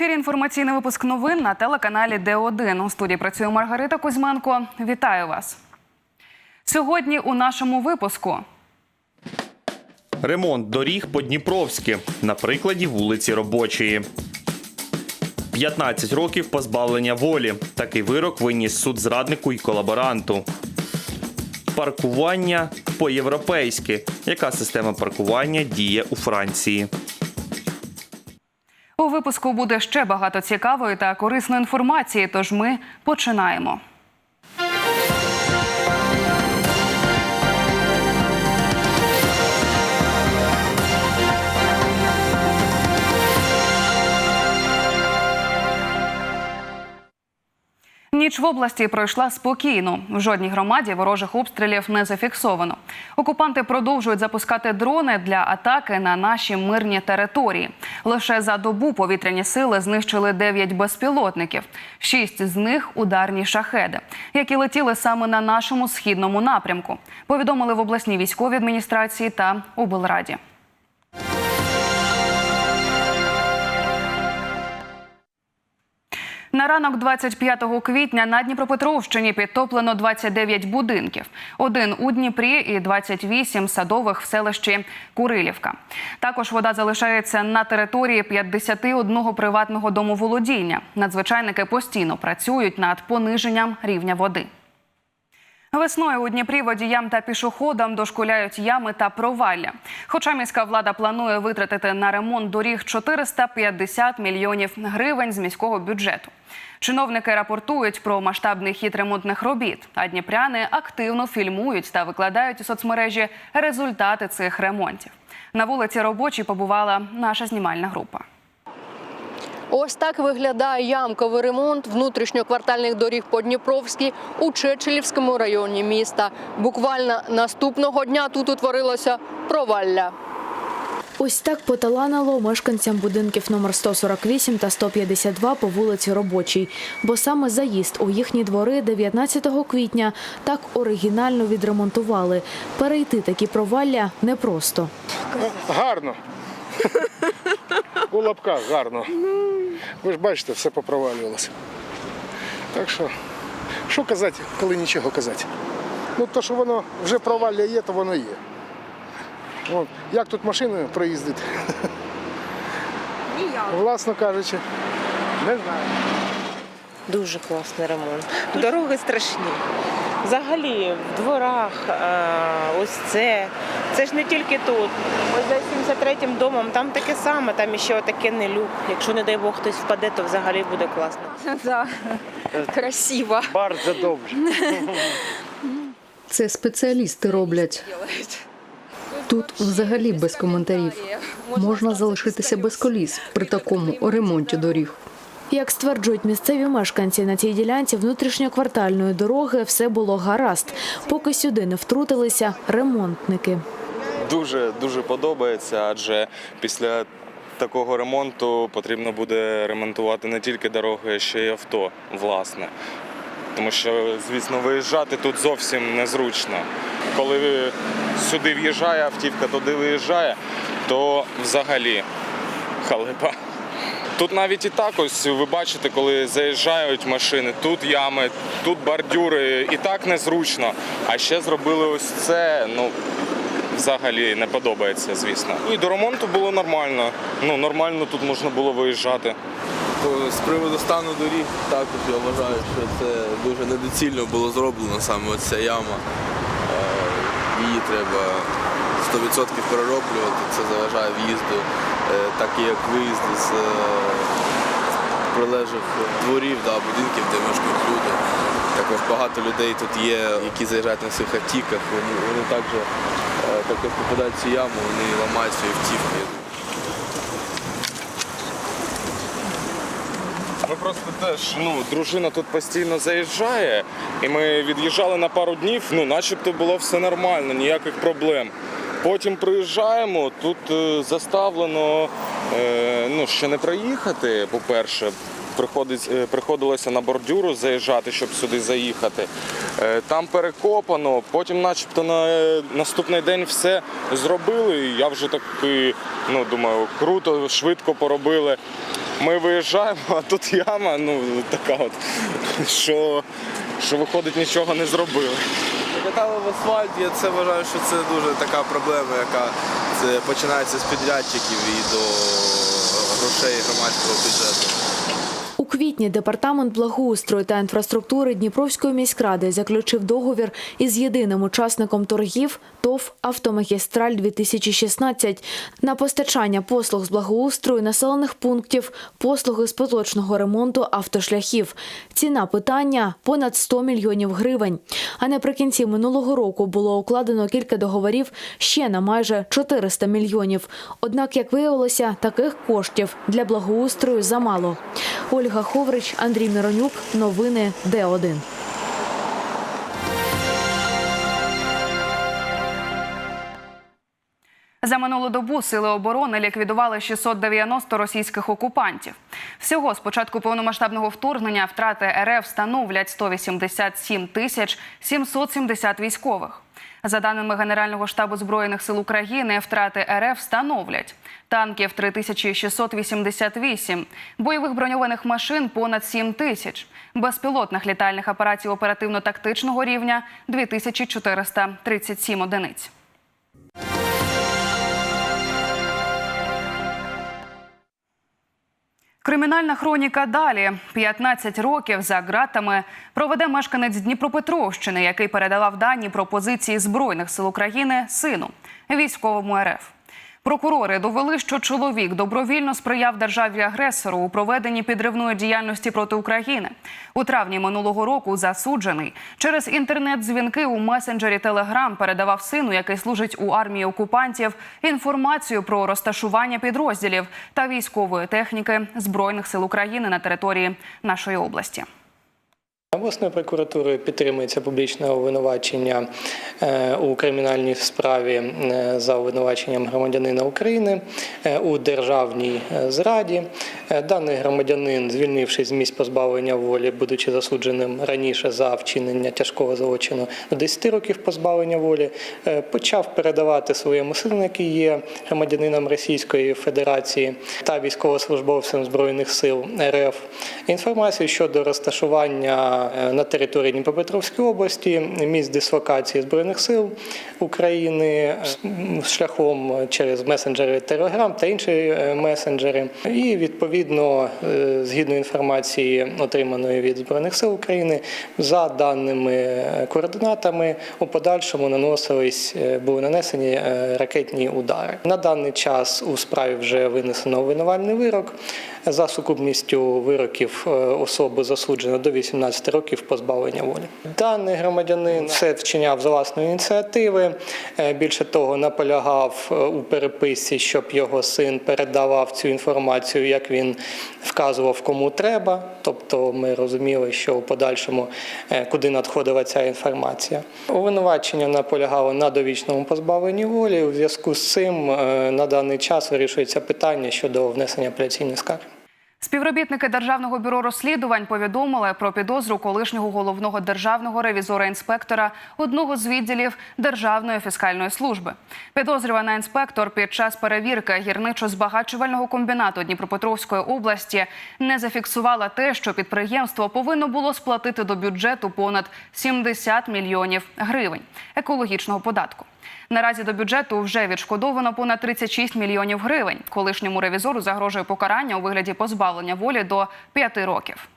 ефірі інформаційний випуск новин на телеканалі Д1. У студії працює Маргарита Кузьменко. Вітаю вас. Сьогодні у нашому випуску. Ремонт доріг по Дніпровськи на прикладі вулиці Робочої. 15 років позбавлення волі. Такий вирок виніс суд зраднику і колаборанту. Паркування по-європейськи. Яка система паркування діє у Франції? У випуску буде ще багато цікавої та корисної інформації. Тож ми починаємо. Ніч в області пройшла спокійно. В жодній громаді ворожих обстрілів не зафіксовано. Окупанти продовжують запускати дрони для атаки на наші мирні території. Лише за добу повітряні сили знищили 9 безпілотників. Шість з них ударні шахеди, які летіли саме на нашому східному напрямку. Повідомили в обласній військовій адміністрації та облраді. На ранок 25 квітня на Дніпропетровщині підтоплено 29 будинків. Один у Дніпрі і 28 садових в селищі Курилівка. Також вода залишається на території 51 приватного домоволодіння. Надзвичайники постійно працюють над пониженням рівня води. Весною у Дніпрі водіям та пішоходам дошкуляють ями та провалля. Хоча міська влада планує витратити на ремонт доріг 450 мільйонів гривень з міського бюджету. Чиновники рапортують про масштабний хід ремонтних робіт, а дніпряни активно фільмують та викладають у соцмережі результати цих ремонтів. На вулиці робочій побувала наша знімальна група. Ось так виглядає ямковий ремонт внутрішньоквартальних доріг по Дніпровській у Чечелівському районі міста. Буквально наступного дня тут утворилося провалля. Ось так поталанило мешканцям будинків номер 148 та 152 по вулиці Робочій. Бо саме заїзд у їхні двори 19 квітня так оригінально відремонтували. Перейти такі провалля непросто. Гарно. У лапках гарно. Ви ж бачите, все попровалювалося. Так що, що казати, коли нічого казати? Ну, то, що воно вже провалля є, то воно є. От. Як тут машини проїздить? Власно кажучи, не знаю. Дуже класний ремонт. Дороги страшні. Взагалі, в дворах, е, ось це. Це ж не тільки тут. Ось за 73-м домом там таке саме, там іще таке не люк. Якщо, не дай Бог, хтось впаде, то взагалі буде класно. Да, красиво. Bardzo добре. Це спеціалісти роблять. Тут взагалі без коментарів. Можна залишитися без коліс при такому ремонті доріг. Як стверджують місцеві мешканці, на цій ділянці внутрішньоквартальної дороги все було гаразд, поки сюди не втрутилися ремонтники. дуже дуже подобається, адже після такого ремонту потрібно буде ремонтувати не тільки дороги, а ще й авто, власне. Тому що, звісно, виїжджати тут зовсім незручно. Коли сюди в'їжджає автівка, туди виїжджає, то взагалі халепа. Тут навіть і так ось ви бачите, коли заїжджають машини, тут ями, тут бордюри, і так незручно. А ще зробили ось це. Ну взагалі не подобається, звісно. І до ремонту було нормально. Ну нормально тут можна було виїжджати. З приводу стану доріг також я вважаю, що це дуже недоцільно було зроблено саме ця яма. Е, Її треба 100% перероблювати, це заважає в'їзду, так і як виїзди з е, прилежних дворів, да, будинків, де мешкають люди. Також багато людей тут є, які заїжджають на своїх автівках, вони, вони також, е, також попадають в цю яму, вони ламають свої автівки. Ми просто теж, ну, дружина тут постійно заїжджає, і ми від'їжджали на пару днів, ну, начебто було все нормально, ніяких проблем. Потім приїжджаємо, тут е, заставлено е, ну, ще не проїхати, по-перше. Е, приходилося на бордюру заїжджати, щоб сюди заїхати. Там перекопано, потім начебто на наступний день все зробили. Я вже такий, ну думаю, круто, швидко поробили. Ми виїжджаємо, а тут яма, ну така от, що, що виходить, нічого не зробили. Катали в асфальт, я це вважаю, що це дуже така проблема, яка починається з підрядчиків і до грошей громадського бюджету. Квітні департамент благоустрою та інфраструктури Дніпровської міськради заключив договір із єдиним учасником торгів ТОВ Автомагістраль 2016 на постачання послуг з благоустрою населених пунктів, послуги з поточного ремонту автошляхів. Ціна питання понад 100 мільйонів гривень. А наприкінці минулого року було укладено кілька договорів ще на майже 400 мільйонів. Однак, як виявилося, таких коштів для благоустрою замало. Ольга Ховрич, Андрій Миронюк. Новини Д1. За минулу добу сили оборони ліквідували 690 російських окупантів. Всього з початку повномасштабного вторгнення втрати РФ становлять 187 тисяч 770 військових. За даними Генерального штабу збройних сил України, втрати РФ становлять танків 3688, бойових броньованих машин понад 7 тисяч, безпілотних літальних апаратів оперативно-тактичного рівня 2437 одиниць. Кримінальна хроніка далі 15 років за ґратами проведе мешканець Дніпропетровщини, який передавав дані про позиції збройних сил України сину військовому РФ. Прокурори довели, що чоловік добровільно сприяв державі агресору у проведенні підривної діяльності проти України. У травні минулого року засуджений через інтернет-дзвінки у месенджері Телеграм передавав сину, який служить у армії окупантів, інформацію про розташування підрозділів та військової техніки збройних сил України на території нашої області. Обласною прокуратурою підтримується публічне обвинувачення е, у кримінальній справі е, за обвинуваченням громадянина України е, у державній зраді. Даний громадянин, звільнившись з місць позбавлення волі, будучи засудженим раніше за вчинення тяжкого злочину до 10 років позбавлення волі, почав передавати своєму сину, який є громадянином Російської Федерації та військовослужбовцям збройних сил РФ інформацію щодо розташування е, на території Дніпропетровської області місць дислокації збройних сил України е, шляхом через месенджери Telegram та інші е, месенджери. І відповідно, згідно інформації, отриманої від збройних сил України, за даними координатами, у подальшому наносились були нанесені ракетні удари. На даний час у справі вже винесено обвинувальний вирок. За сукупністю вироків особи засуджено до 18 років позбавлення волі. Даний громадянин все вчиняв з власної ініціативи. Е, Більше того, наполягав е, у переписці, щоб його син передавав цю інформацію, як він вказував, кому треба. Тобто, ми розуміли, що у подальшому е, куди надходила ця інформація. Обвинувачення наполягало на довічному позбавленні волі. У зв'язку з цим на даний час вирішується питання щодо внесення апеляційних скарг. Співробітники Державного бюро розслідувань повідомили про підозру колишнього головного державного ревізора-інспектора одного з відділів Державної фіскальної служби. Підозрювана інспектор під час перевірки гірничо-збагачувального комбінату Дніпропетровської області не зафіксувала те, що підприємство повинно було сплатити до бюджету понад 70 мільйонів гривень екологічного податку. Наразі до бюджету вже відшкодовано понад 36 мільйонів гривень. Колишньому ревізору загрожує покарання у вигляді позбавлення волі до 5 років.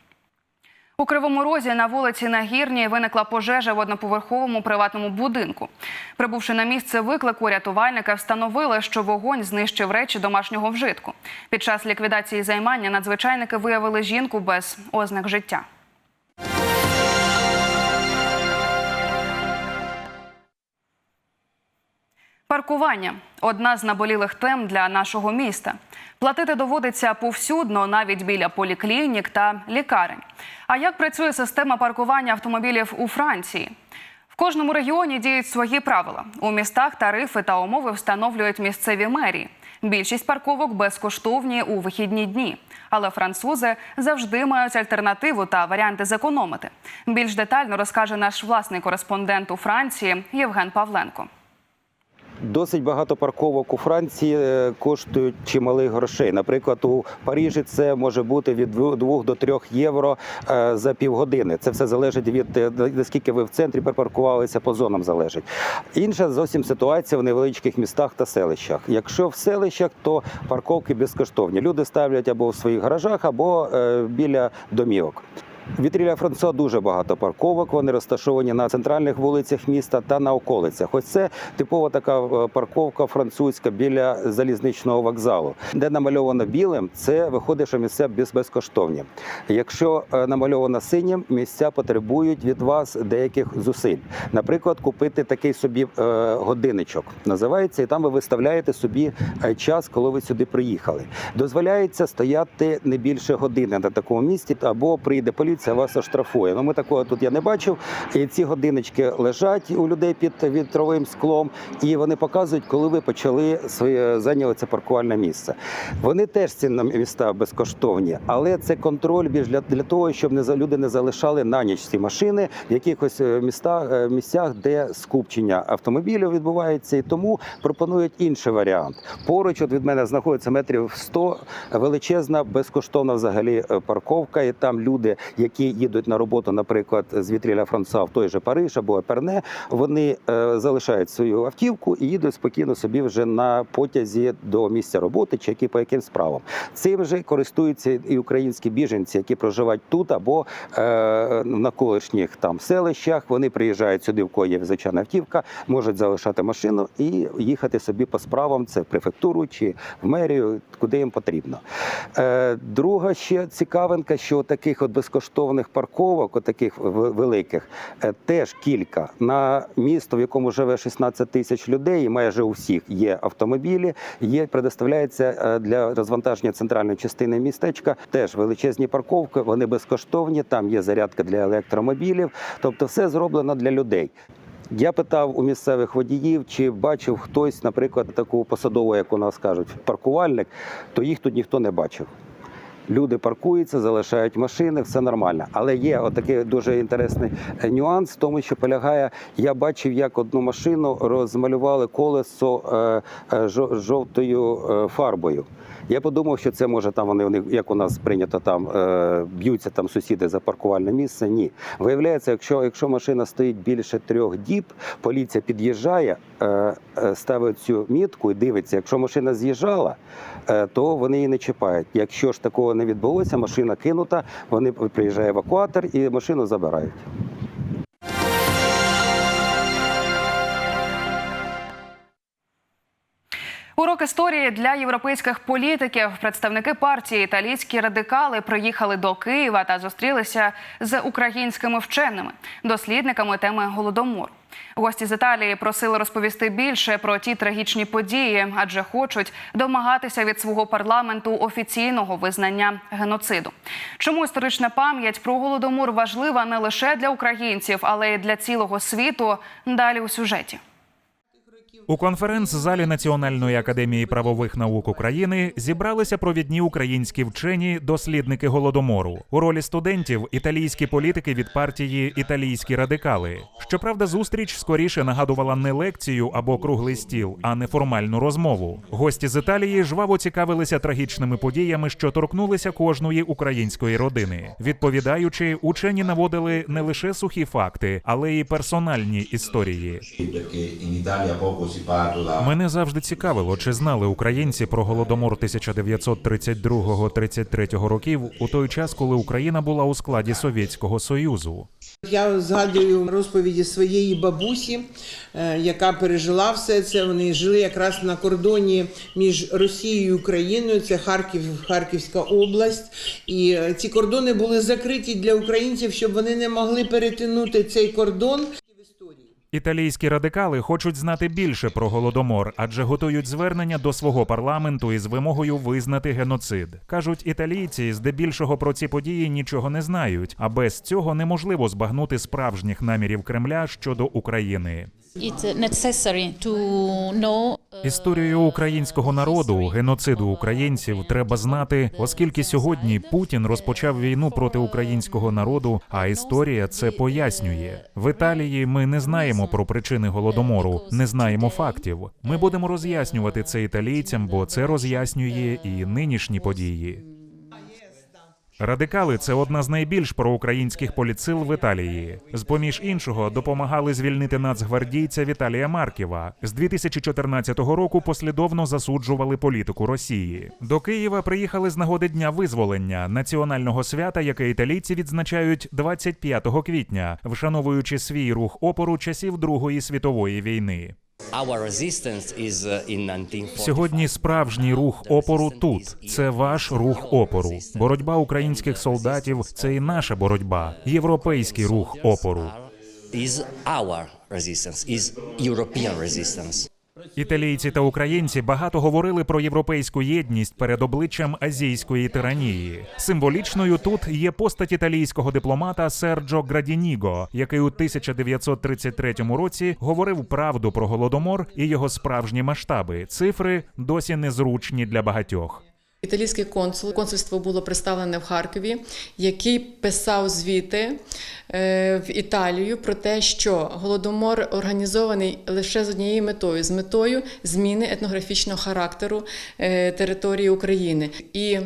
У Кривому Розі на вулиці Нагірній виникла пожежа в одноповерховому приватному будинку. Прибувши на місце виклику, рятувальники встановили, що вогонь знищив речі домашнього вжитку. Під час ліквідації займання надзвичайники виявили жінку без ознак життя. Паркування одна з наболілих тем для нашого міста. Платити доводиться повсюдно, навіть біля поліклінік та лікарень. А як працює система паркування автомобілів у Франції? В кожному регіоні діють свої правила. У містах тарифи та умови встановлюють місцеві мерії. Більшість парковок безкоштовні у вихідні дні. Але французи завжди мають альтернативу та варіанти зекономити. Більш детально розкаже наш власний кореспондент у Франції Євген Павленко. Досить багато парковок у Франції е, коштують чималих грошей. Наприклад, у Парижі це може бути від 2 до 3 євро е, за півгодини. Це все залежить від е, наскільки ви в центрі припаркувалися, по зонам залежить. Інша зовсім ситуація в невеличких містах та селищах. Якщо в селищах, то парковки безкоштовні. Люди ставлять або в своїх гаражах, або біля домівок. Вітріля Франсуа дуже багато парковок. Вони розташовані на центральних вулицях міста та на околицях. Ось це типова така е, парковка французька біля залізничного вокзалу, де намальовано білим. Це виходить, що місця безкоштовні. Якщо е, намальовано синім, місця потребують від вас деяких зусиль. Наприклад, купити такий собі е, годинничок називається, і там ви виставляєте собі час, коли ви сюди приїхали. Дозволяється стояти не більше години на такому місці, або прийде поліція, вас оштрафує. Ну ми такого тут я не бачив. І ці годиннички лежать у людей під вітровим склом, і вони показують, коли ви почали своє зайняли це паркувальне місце. Вони теж ці міста безкоштовні, але це контроль більш для, для того, щоб не люди не залишали на ніч ці машини в якихось е, містах, е, місцях, де скупчення автомобілів відбувається, і тому пропонують інший варіант. Поруч от від мене знаходиться метрів 100 величезна, безкоштовна взагалі е, парковка, і там люди, які їдуть на роботу, наприклад, з Вітріля Франца в той же Париж або Перне, вони е, залишають свою автівку і їдуть спокійно собі вже на потязі до місця роботи чи які по яким справам. Цим же користуються і українські біженці, які проживають тут або е, на колишніх там селищах. Вони приїжджають сюди, в кого є звичайна автівка, можуть залишати машину і їхати собі по справам. Це в префектуру чи в мерію, куди їм потрібно. Е, друга ще цікавинка, що таких от безкоштовних парковок, таких великих, е, теж кілька на місто, в якому живе 16 тисяч людей, і майже у всіх є автомобілі. Є предоставляється е, для розвантаження центральної частини містечка. Теж величезні парковки. Вони безкоштовні. Там є зарядка для електромобілів. Тобто, все зроблено для людей. Я питав у місцевих водіїв, чи бачив хтось, наприклад, таку посадову, як у нас кажуть, паркувальник, то їх тут ніхто не бачив. Люди паркуються, залишають машини, все нормально. Але є отакий дуже інтересний е, нюанс в тому, що полягає. Я бачив, як одну машину розмалювали колесо е, е, жо- жовтою фарбою. Я подумав, що це може там вони, як у нас прийнято там е, б'ються там сусіди за паркувальне місце. Ні, виявляється, якщо, якщо машина стоїть більше трьох діб, поліція під'їжджає, е, е, ставить цю мітку і дивиться. Якщо машина з'їжджала, то вони її не чіпають. Якщо ж такого не відбулося, машина кинута, вони приїжджає евакуатор і машину забирають. Урок історії для європейських політиків. Представники партії італійські радикали приїхали до Києва та зустрілися з українськими вченими, дослідниками теми голодомору. Гості з Італії просили розповісти більше про ті трагічні події, адже хочуть домагатися від свого парламенту офіційного визнання геноциду. Чому історична пам'ять про голодомор важлива не лише для українців, але й для цілого світу? Далі у сюжеті. У конференц-залі Національної академії правових наук України зібралися провідні українські вчені, дослідники голодомору. У ролі студентів італійські політики від партії Італійські радикали. Щоправда, зустріч скоріше нагадувала не лекцію або круглий стіл, а неформальну розмову. Гості з Італії жваво цікавилися трагічними подіями, що торкнулися кожної української родини. Відповідаючи, учені наводили не лише сухі факти, але й персональні історії. Мене завжди цікавило, чи знали українці про голодомор 1932-33 років у той час, коли Україна була у складі Совєтського Союзу. Я згадую розповіді своєї бабусі, е, яка пережила все це. Вони жили якраз на кордоні між Росією і Україною. Це Харків, Харківська область. І е, ці кордони були закриті для українців, щоб вони не могли перетинути цей кордон. Італійські радикали хочуть знати більше про голодомор, адже готують звернення до свого парламенту із вимогою визнати геноцид. кажуть, італійці здебільшого про ці події нічого не знають, а без цього неможливо збагнути справжніх намірів Кремля щодо України. Історію українського народу, геноциду українців треба знати, оскільки сьогодні Путін розпочав війну проти українського народу, а історія це пояснює. В Італії ми не знаємо знаємо про причини голодомору, не знаємо фактів. Ми будемо роз'яснювати це італійцям, бо це роз'яснює і нинішні події. Радикали це одна з найбільш проукраїнських політсил в Італії. З поміж іншого допомагали звільнити нацгвардійця Віталія Марківа. З 2014 року послідовно засуджували політику Росії. До Києва приїхали з нагоди Дня визволення національного свята, яке італійці відзначають 25 квітня, вшановуючи свій рух опору часів Другої світової війни. Сьогодні справжній рух опору тут. Це ваш рух опору. Боротьба українських солдатів це і наша боротьба. Європейський рух опору. Італійці та українці багато говорили про європейську єдність перед обличчям азійської тиранії. Символічною тут є постать італійського дипломата Серджо Градініго, який у 1933 році говорив правду про голодомор і його справжні масштаби. Цифри досі незручні для багатьох. Італійський консул консульство було представлене в Харкові, який писав звіти е, в Італію про те, що голодомор організований лише з однією метою з метою зміни етнографічного характеру е, території України і.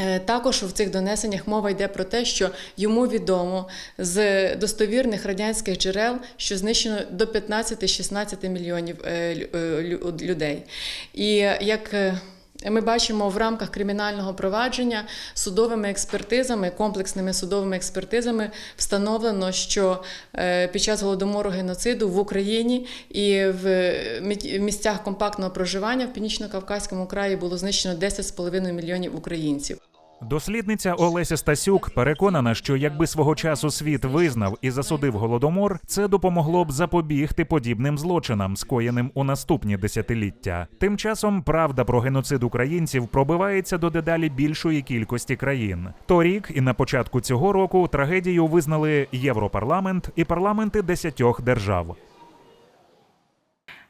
Е, Також в цих донесеннях мова йде про те, що йому відомо з достовірних радянських джерел, що знищено до 15-16 мільйонів лю- лю- людей. І як ми бачимо в рамках кримінального провадження судовими експертизами, комплексними судовими експертизами встановлено, що е, під час голодомору геноциду в Україні і в мі- місцях компактного проживання в північно-кавказькому краї було знищено 10,5 мільйонів українців. Дослідниця Олеся Стасюк переконана, що якби свого часу світ визнав і засудив голодомор, це допомогло б запобігти подібним злочинам, скоєним у наступні десятиліття. Тим часом правда про геноцид українців пробивається до дедалі більшої кількості країн. Торік і на початку цього року трагедію визнали Європарламент і парламенти десятьох держав.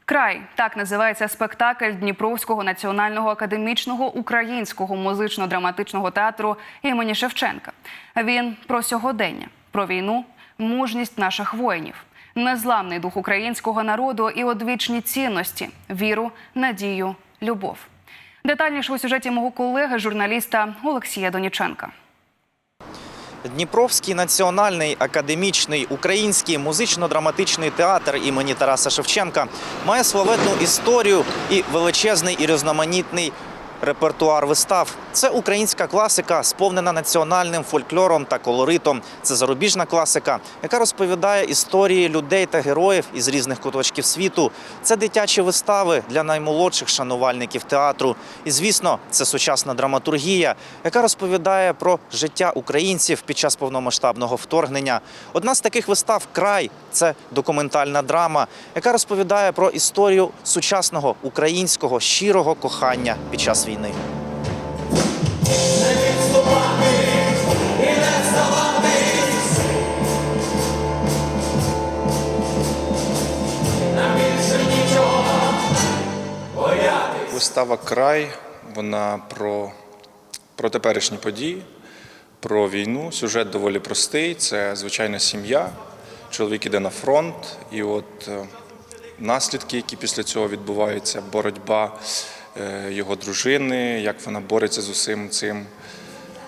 Край так називається спектакль Дніпровського національного академічного українського музично-драматичного театру імені Шевченка. Він про сьогодення, про війну, мужність наших воїнів, незламний дух українського народу і одвічні цінності, віру, надію, любов. Детальніше у сюжеті мого колеги, журналіста Олексія Доніченка. Дніпровський національний академічний український музично-драматичний театр імені Тараса Шевченка має славетну історію і величезний і різноманітний репертуар вистав. Це українська класика, сповнена національним фольклором та колоритом. Це зарубіжна класика, яка розповідає історії людей та героїв із різних куточків світу. Це дитячі вистави для наймолодших шанувальників театру. І, звісно, це сучасна драматургія, яка розповідає про життя українців під час повномасштабного вторгнення. Одна з таких вистав край це документальна драма, яка розповідає про історію сучасного українського щирого кохання під час війни. Вистава Край вона про, про теперішні події, про війну. Сюжет доволі простий. Це звичайна сім'я. Чоловік іде на фронт, і от е, наслідки, які після цього відбуваються, боротьба його дружини, як вона бореться з усім цим,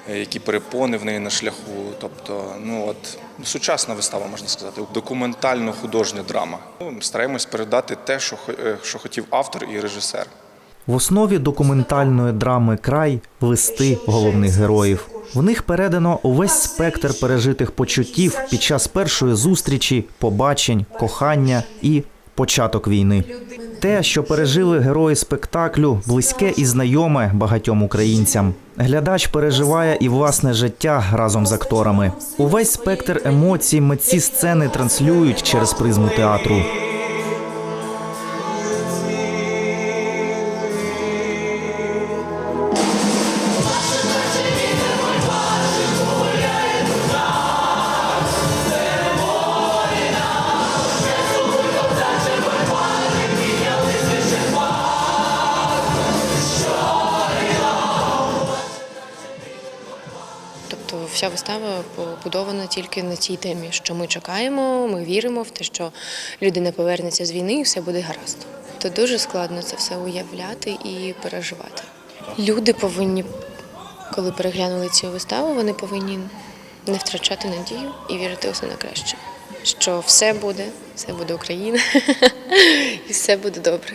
е, які перепони в неї на шляху. Тобто, ну от сучасна вистава, можна сказати, документально-художня драма. Ну, Стараємось передати те, що, е, що хотів автор і режисер. В основі документальної драми край листи головних героїв. В них передано увесь спектр пережитих почуттів під час першої зустрічі, побачень, кохання і початок війни. Те, що пережили герої спектаклю, близьке і знайоме багатьом українцям. Глядач переживає і власне життя разом з акторами. Увесь спектр емоцій митці сцени транслюють через призму театру. Вся вистава побудована тільки на цій темі, що ми чекаємо, ми віримо в те, що людина повернеться з війни і все буде гаразд. То дуже складно це все уявляти і переживати. Люди повинні, коли переглянули цю виставу, вони повинні не втрачати надію і вірити усе на краще. Що все буде, все буде Україна, і все буде добре.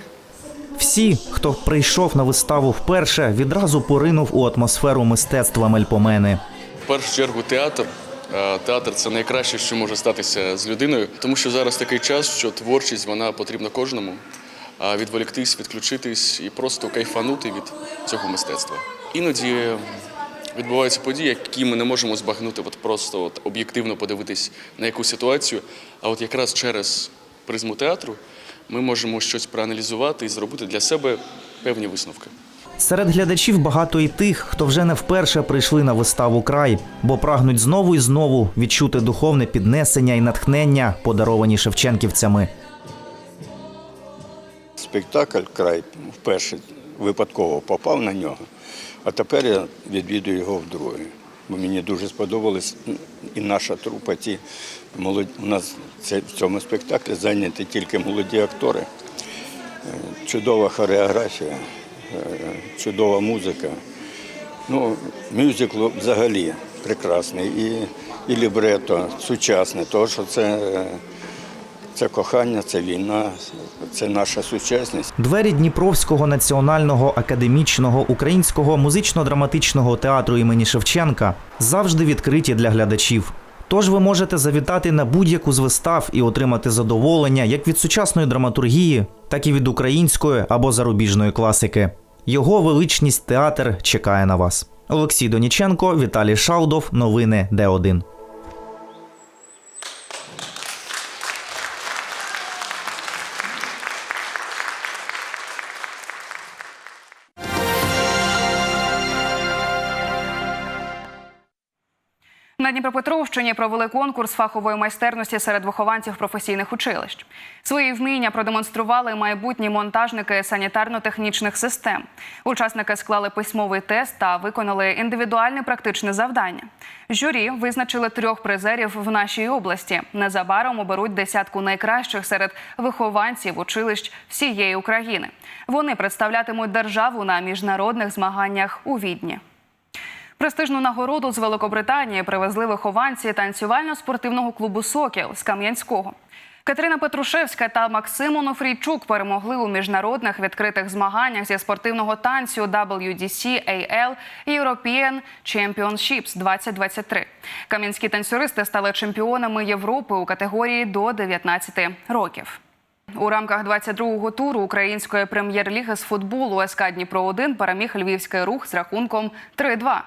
Всі, хто прийшов на виставу вперше, відразу поринув у атмосферу мистецтва Мельпомени. В першу чергу театр. Театр це найкраще, що може статися з людиною, тому що зараз такий час, що творчість вона потрібна кожному. А відволіктись, відключитись і просто кайфанути від цього мистецтва. Іноді відбуваються події, які ми не можемо збагнути, от просто от об'єктивно подивитись на якусь ситуацію. А от якраз через призму театру ми можемо щось проаналізувати і зробити для себе певні висновки. Серед глядачів багато і тих, хто вже не вперше прийшли на виставу край, бо прагнуть знову і знову відчути духовне піднесення і натхнення, подаровані шевченківцями. Спектакль край вперше випадково попав на нього, а тепер я відвідую його вдруге. Бо мені дуже сподобалось і наша трупа. Ті молоді у нас це- в цьому спектаклі зайняті тільки молоді актори. Е, Чудова хореографія, чудова музика. Ну, мюзикл взагалі прекрасний. І, і лібрето сучасне, тому що це, е, це кохання, це війна, це наша сучасність. Двері Дніпровського національного академічного українського музично-драматичного театру імені Шевченка завжди відкриті для глядачів. Тож ви можете завітати на будь-яку з вистав і отримати задоволення як від сучасної драматургії, так і від української або зарубіжної класики. Його величність театр чекає на вас. Олексій Доніченко, Віталій Шалдов. Новини Д1. На Дніпропетровщині провели конкурс фахової майстерності серед вихованців професійних училищ. Свої вміння продемонстрували майбутні монтажники санітарно-технічних систем. Учасники склали письмовий тест та виконали індивідуальне практичне завдання. Журі визначили трьох призерів в нашій області. Незабаром оберуть десятку найкращих серед вихованців училищ всієї України. Вони представлятимуть державу на міжнародних змаганнях у Відні. Престижну нагороду з Великобританії привезли вихованці танцювально-спортивного клубу Сокіл з Кам'янського. Катерина Петрушевська та Максим Онофрійчук перемогли у міжнародних відкритих змаганнях зі спортивного танцю WDC AL European Championships 2023. Кам'янські танцюристи стали чемпіонами Європи у категорії до 19 років. У рамках 22-го туру української прем'єр-ліги з футболу СК Дніпро 1 переміг львівський рух з рахунком 3-2.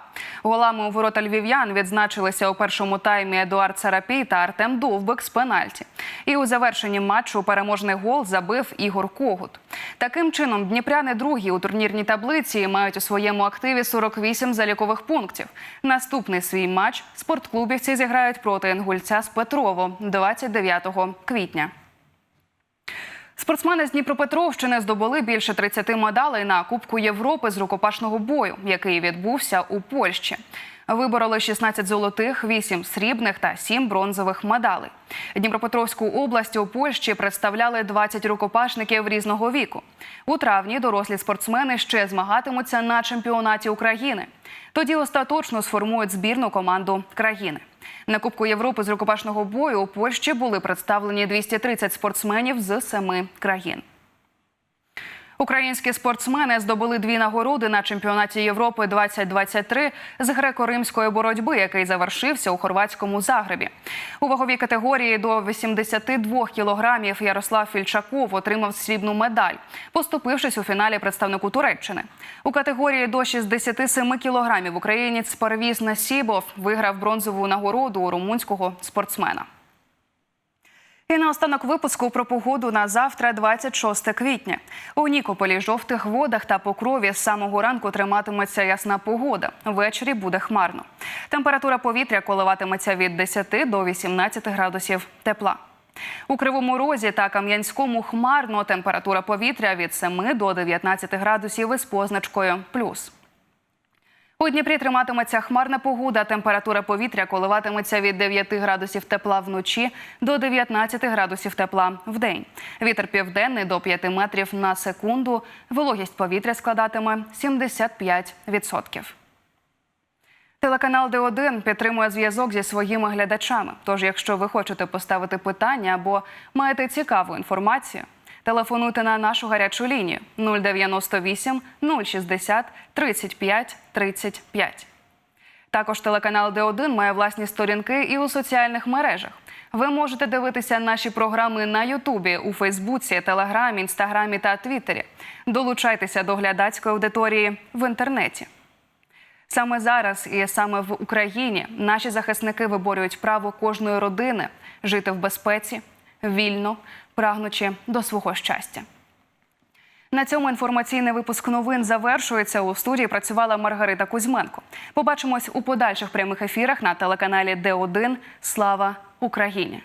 Голами у ворота львів'ян відзначилися у першому таймі Едуард Сарапій та Артем Довбик з пенальті. І у завершенні матчу переможний гол забив Ігор Когут. Таким чином, дніпряни другі у турнірній таблиці мають у своєму активі 48 залікових пунктів. Наступний свій матч спортклубівці зіграють проти інгульця з Петрово 29 квітня. Спортсмени з Дніпропетровщини здобули більше 30 медалей на Кубку Європи з рукопашного бою, який відбувся у Польщі. Вибороли 16 золотих, 8 срібних та 7 бронзових медалей. Дніпропетровську область у Польщі представляли 20 рукопашників різного віку. У травні дорослі спортсмени ще змагатимуться на чемпіонаті України. Тоді остаточно сформують збірну команду країни. На Кубку Європи з рукопашного бою у Польщі були представлені 230 спортсменів з семи країн. Українські спортсмени здобули дві нагороди на чемпіонаті Європи 2023 з греко-римської боротьби, який завершився у хорватському Загребі. У ваговій категорії до 82 кілограмів Ярослав Фільчаков отримав срібну медаль, поступившись у фіналі представнику Туреччини. У категорії до 67 кілограмів українець Парвіз Насібов виграв бронзову нагороду у румунського спортсмена. І наостанок випуску про погоду на завтра, 26 квітня. У Нікополі, жовтих водах та покрові з самого ранку триматиметься ясна погода. Ввечері буде хмарно. Температура повітря коливатиметься від 10 до 18 градусів тепла. У Кривому Розі та Кам'янському хмарно температура повітря від 7 до 19 градусів із позначкою плюс. У Дніпрі триматиметься хмарна погода. Температура повітря коливатиметься від 9 градусів тепла вночі до 19 градусів тепла в день. Вітер південний до 5 метрів на секунду. Вологість повітря складатиме 75%. Телеканал Д1 підтримує зв'язок зі своїми глядачами. Тож, якщо ви хочете поставити питання або маєте цікаву інформацію, телефонуйте на нашу гарячу лінію 098 060 35 35. Також телеканал Д1 має власні сторінки і у соціальних мережах. Ви можете дивитися наші програми на Ютубі, у Фейсбуці, Телеграмі, Інстаграмі та Твіттері. Долучайтеся до глядацької аудиторії в інтернеті. Саме зараз і саме в Україні наші захисники виборюють право кожної родини жити в безпеці, вільно, прагнучи до свого щастя. На цьому інформаційний випуск новин завершується. У студії працювала Маргарита Кузьменко. Побачимось у подальших прямих ефірах на телеканалі Д1. Слава Україні!